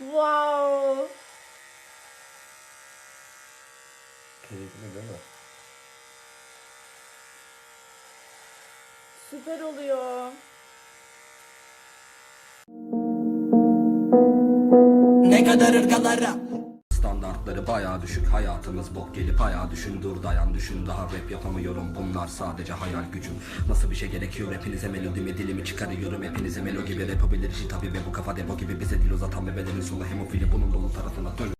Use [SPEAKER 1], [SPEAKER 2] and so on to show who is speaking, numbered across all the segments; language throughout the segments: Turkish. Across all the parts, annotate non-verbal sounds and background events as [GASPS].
[SPEAKER 1] Wow.
[SPEAKER 2] Keyifli değil mi?
[SPEAKER 1] Süper oluyor.
[SPEAKER 3] Ne kadar ırgalara
[SPEAKER 4] Standartları bayağı düşük. Hayatımız bok gelip ayağa düşün dur dayan düşün. Daha rap yapamıyorum bunlar sadece hayal gücüm. Nasıl bir şey gerekiyor? Hepinize melodimi dilimi çıkarıyorum. Hepinize melo gibi rapabilir işi tabi ve bu kafa depo gibi bize dil uzatan bebelerin sonu hemofili bunun dolu tarafına dön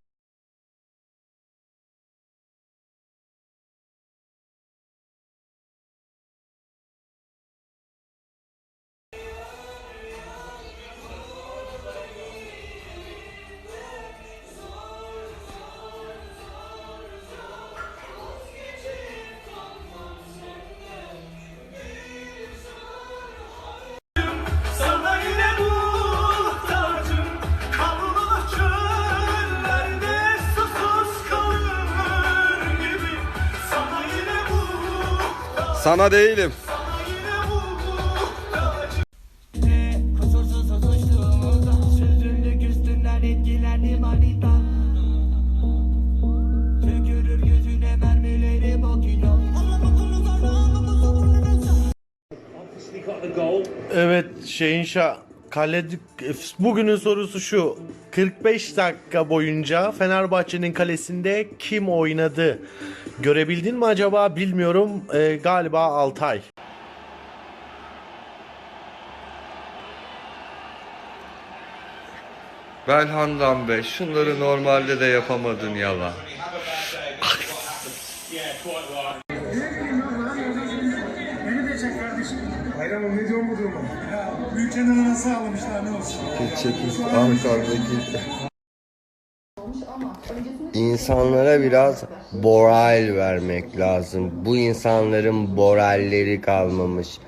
[SPEAKER 3] mermileri bakıyor
[SPEAKER 5] Evet Şehinşah Kale bugünün sorusu şu 45 dakika boyunca Fenerbahçe'nin kalesinde kim oynadı? Görebildin mi acaba bilmiyorum Ee, galiba Altay.
[SPEAKER 2] Belhandan Bey şunları normalde de yapamadın yalan.
[SPEAKER 6] Bayramım ne diyorsun bu duruma? Ülkenin nasıl almışlar ne olsun?
[SPEAKER 2] Çekil arkadaki. İnsanlara biraz moral vermek lazım. Bu insanların moralleri kalmamış.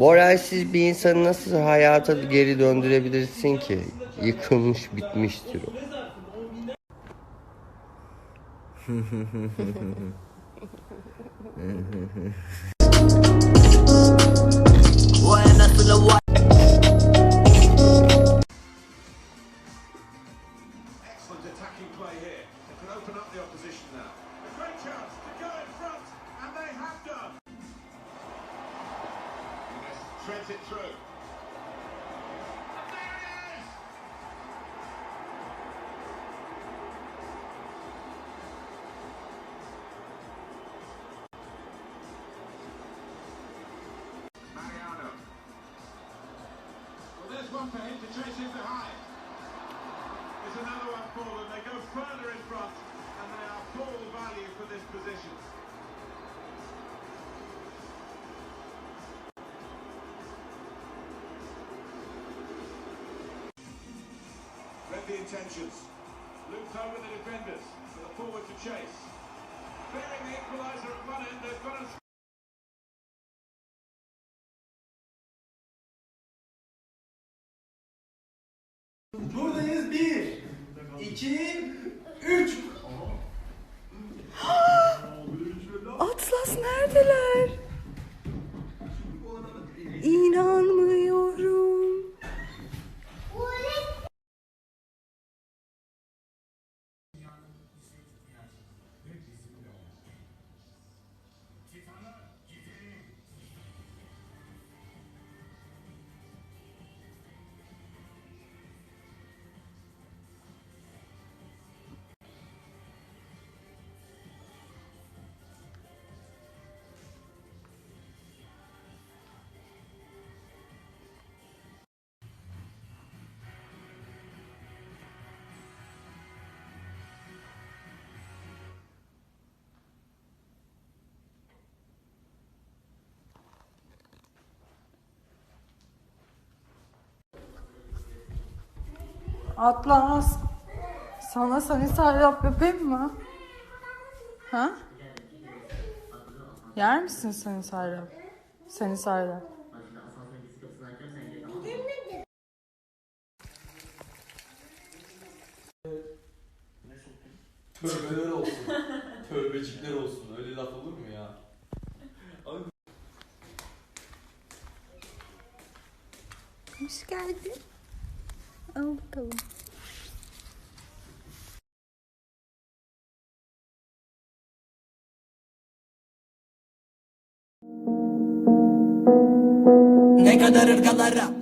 [SPEAKER 2] Moralsiz bir insanı nasıl hayata geri döndürebilirsin ki? Yıkılmış bitmiştir o. [LAUGHS]
[SPEAKER 7] Treads it through. There's one for him to chase in behind. There's another one for them. They go further in front, and they are full value for this the intentions. Looped over the defenders for the forward to chase. Clearing the equaliser at one end, they've got a
[SPEAKER 6] Buradayız bir, iki, üç. [GASPS]
[SPEAKER 1] Atlas neredeler? Atlas. Sana seni sarraf yapayım mı? Ha? Yer misin seni sarraf? Seni sarraf.
[SPEAKER 8] Tövbeler olsun. Tövbecikler olsun. Öyle laf olur mu ya?
[SPEAKER 1] Hoş geldin. Al bakalım.
[SPEAKER 3] Ne kadar ırgalara